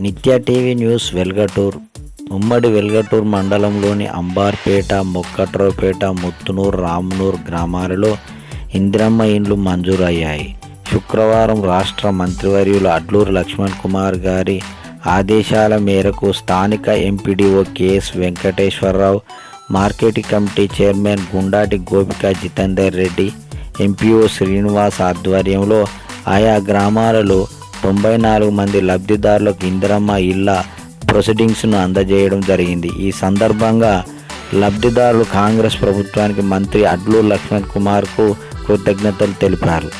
నిత్య TV news Velgatur ఉమ్మడి వెల్గటూర్ మండలంలోని అంబార్పేట మొక్కట్రోపేట ముత్తునూరు రామ్నూర్ గ్రామాలలో ఇందిరమ్మ ఇండ్లు మంజూరయ్యాయి. శుక్రవారం రాష్ట్ర మంత్రివర్యులు అడ్లూరు లక్ష్మణ్ కుమార్ గారి ఆదేశాల మేరకు స్థానిక MPDO KS Venkateswararao marketing committee chairman Gundati Gopika Jitender Reddy MPO Srinivas ఆధ్వర్యంలో ఆయా గ్రామాలలో తొంభై నాలుగు మంది లబ్ధిదారులకు ఇందిరమ్మ ఇళ్ళ ప్రొసీడింగ్స్ను అందజేయడం జరిగింది. ఈ సందర్భంగా లబ్ధిదారులు కాంగ్రెస్ ప్రభుత్వానికి మంత్రి అడ్లూరు లక్ష్మణ్ కుమార్కు కృతజ్ఞతలు తెలిపారు.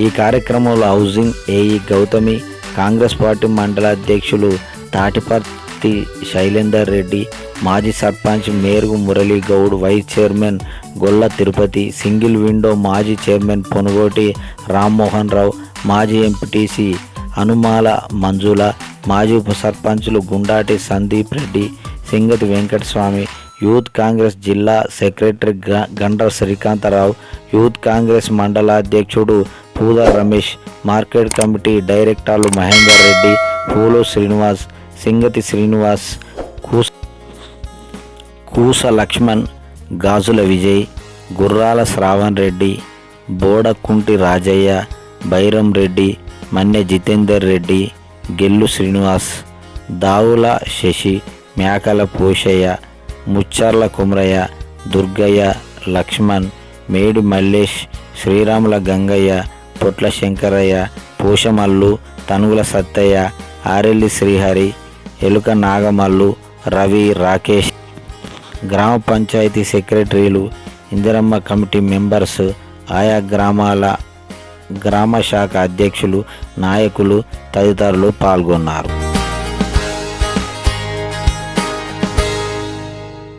ఈ కార్యక్రమంలో housing AE Gautami Congress party మండల అధ్యక్షులు తాటిపర్తి శైలేందర్ రెడ్డి మాజీ sarpanch Merugu Murali Goud vice chairman Golla Tirupati single window మాజీ చైర్మన్ పొనుగోటి రామ్మోహన్ రావు మాజీ ఎంపీటీసీ అనుమాల మంజుల మాజీ ఉప సర్పంచులు గుండాటి సందీప్ రెడ్డి సింగతి వెంకటస్వామి యూత్ కాంగ్రెస్ జిల్లా సెక్రటరీ గ- గండ్ర శ్రీకాంతరావు యూత్ కాంగ్రెస్ మండల అధ్యక్షుడు రమేష్ మార్కెట్ కమిటీ డైరెక్టర్లు మహేందర్ రెడ్డి పూలు శ్రీనివాస్ సింగతి శ్రీనివాస్ కూస్ కూస లక్ష్మణ్ గాజుల విజయ్ గుర్రాల శ్రావణ్ రెడ్డి బోడకుంటి రాజయ్య బైరం రెడ్డి మన్నె జితేందర్ రెడ్డి గెల్లు శ్రీనివాస్ దావుల శశి మేకల పోషయ్య ముచ్చర్ల కుమరయ్య దుర్గయ్య లక్ష్మణ్ మేడి మల్లేష్ శ్రీరాముల గంగయ్య పొట్ల శంకరయ్య పోషమల్లు తనుగుల సత్తయ్య ఆరెల్లి శ్రీహరి ఎలుక నాగమల్లు రవి రాకేష్. గ్రామ పంచాయతీ సెక్రటరీలు ఇందిరమ్మ కమిటీ మెంబర్స్ ఆయా గ్రామాల గ్రామ శాఖ అధ్యక్షులు నాయకులు తదితరులు పాల్గొన్నారు.